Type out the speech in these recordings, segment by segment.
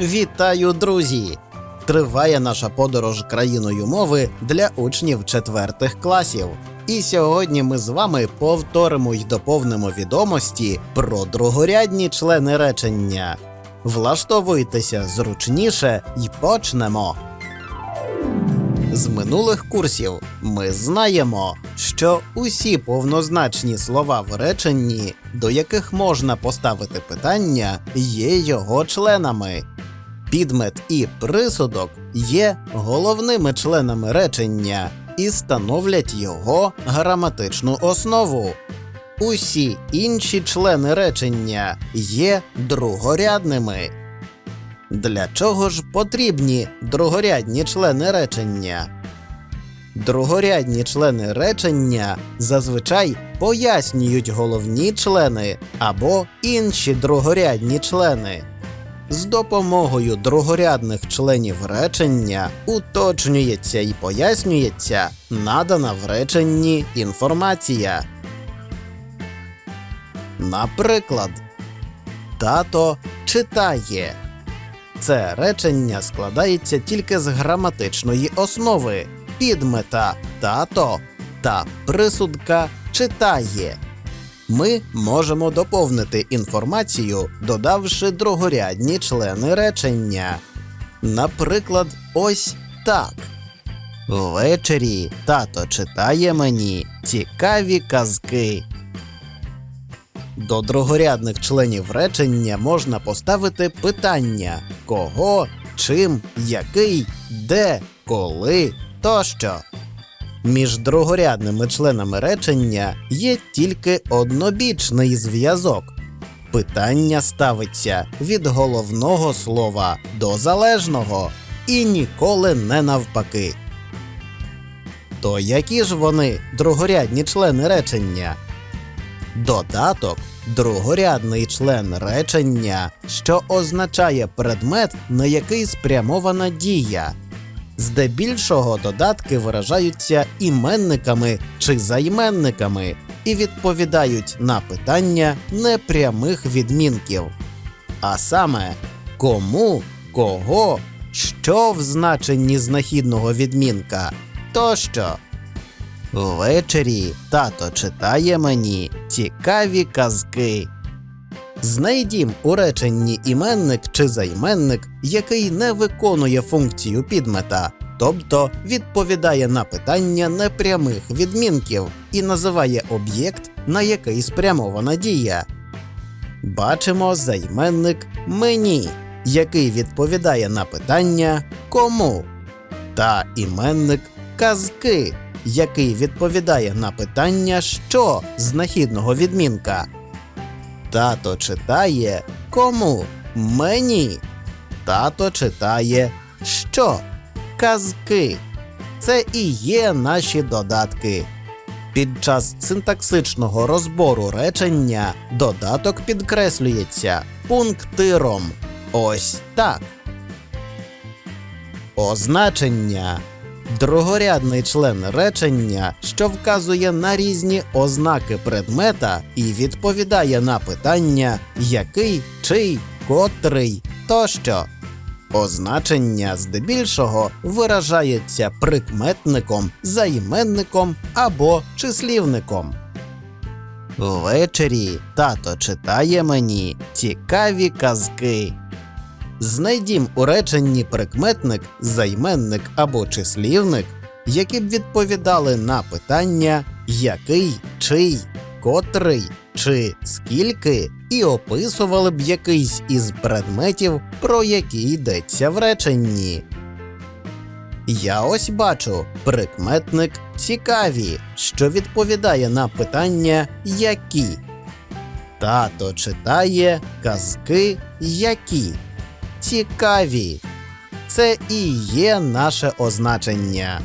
Вітаю, друзі! Триває наша подорож країною мови для учнів четвертих класів. І сьогодні ми з вами повторимо й доповнимо відомості про другорядні члени речення. Влаштовуйтеся зручніше і почнемо. З минулих курсів ми знаємо, що усі повнозначні слова в реченні, до яких можна поставити питання, є його членами. Підмет і присудок є головними членами речення і становлять його граматичну основу. Усі інші члени речення є другорядними. Для чого ж потрібні другорядні члени речення? Другорядні члени речення зазвичай пояснюють головні члени або інші другорядні члени. З допомогою другорядних членів речення уточнюється і пояснюється надана в реченні інформація. Наприклад, тато читає. Це речення складається тільки з граматичної основи підмета тато та присудка читає. Ми можемо доповнити інформацію, додавши другорядні члени речення. Наприклад, ось так. Ввечері тато читає мені цікаві казки. До другорядних членів речення можна поставити питання кого, чим, який, де, коли тощо. Між другорядними членами речення є тільки однобічний зв'язок. Питання ставиться від головного слова до залежного і ніколи не навпаки. То які ж вони другорядні члени речення? Додаток другорядний член речення, що означає предмет, на який спрямована дія. Здебільшого додатки виражаються іменниками чи займенниками і відповідають на питання непрямих відмінків. А саме кому, кого, що в значенні знахідного відмінка тощо. Ввечері тато читає мені цікаві казки. Знайдім у реченні іменник чи займенник, який не виконує функцію підмета, тобто відповідає на питання непрямих відмінків і називає об'єкт, на який спрямована дія. Бачимо займенник мені, який відповідає на питання кому, та іменник казки, який відповідає на питання що знахідного відмінка. Тато читає кому? Мені. Тато читає що? Казки. Це і є наші додатки. Під час синтаксичного розбору речення додаток підкреслюється пунктиром. Ось так. Означення другорядний член речення, що вказує на різні ознаки предмета і відповідає на питання який, чий, котрий тощо. Означення здебільшого виражається прикметником, займенником або числівником. Ввечері тато читає мені цікаві казки. Знайдім у реченні прикметник, займенник або числівник, які б відповідали на питання який, чий, котрий чи скільки, і описували б якийсь із предметів, про які йдеться в реченні. Я ось бачу прикметник цікаві, що відповідає на питання які. Тато читає казки які цікаві. Це і є наше означення.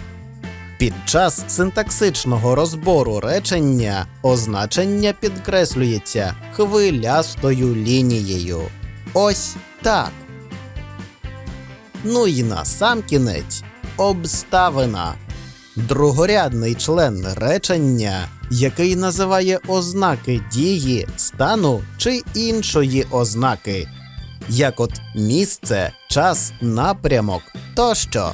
Під час синтаксичного розбору речення означення підкреслюється хвилястою лінією. Ось так. Ну і на сам кінець обставина. Другорядний член речення, який називає ознаки дії, стану чи іншої ознаки, як от місце, час, напрямок тощо.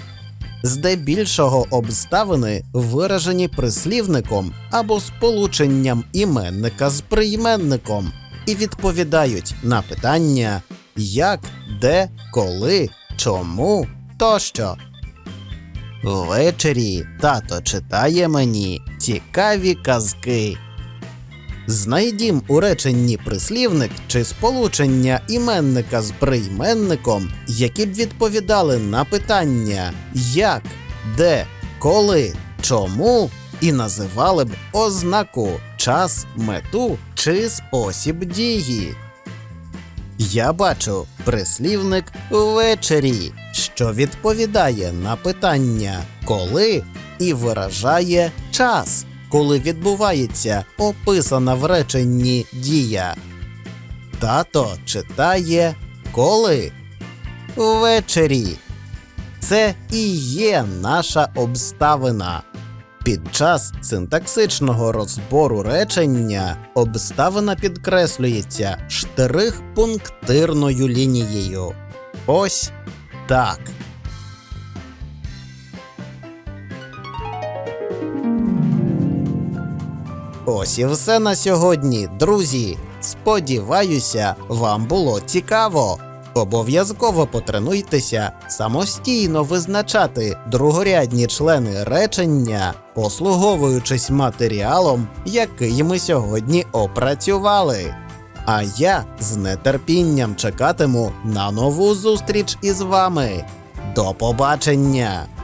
Здебільшого обставини виражені прислівником або сполученням іменника з прийменником і відповідають на питання як, де, коли, чому тощо. Ввечері тато читає мені цікаві казки. Знайдім у реченні прислівник чи сполучення іменника з прийменником, які б відповідали на питання як, де, коли, чому, і називали б ознаку, час, мету чи спосіб дії. Я бачу прислівник ввечері, що відповідає на питання коли і виражає час, коли відбувається описана в реченні дія. Тато читає коли ввечері. Це і є наша обставина. Під час синтаксичного розбору речення обставина підкреслюється штрих-пунктирною лінією. Ось так. Ось і все на сьогодні, друзі. Сподіваюся, вам було цікаво. Обов'язково потренуйтеся самостійно визначати другорядні члени речення, послуговуючись матеріалом, який ми сьогодні опрацювали. А я з нетерпінням чекатиму на нову зустріч із вами. До побачення!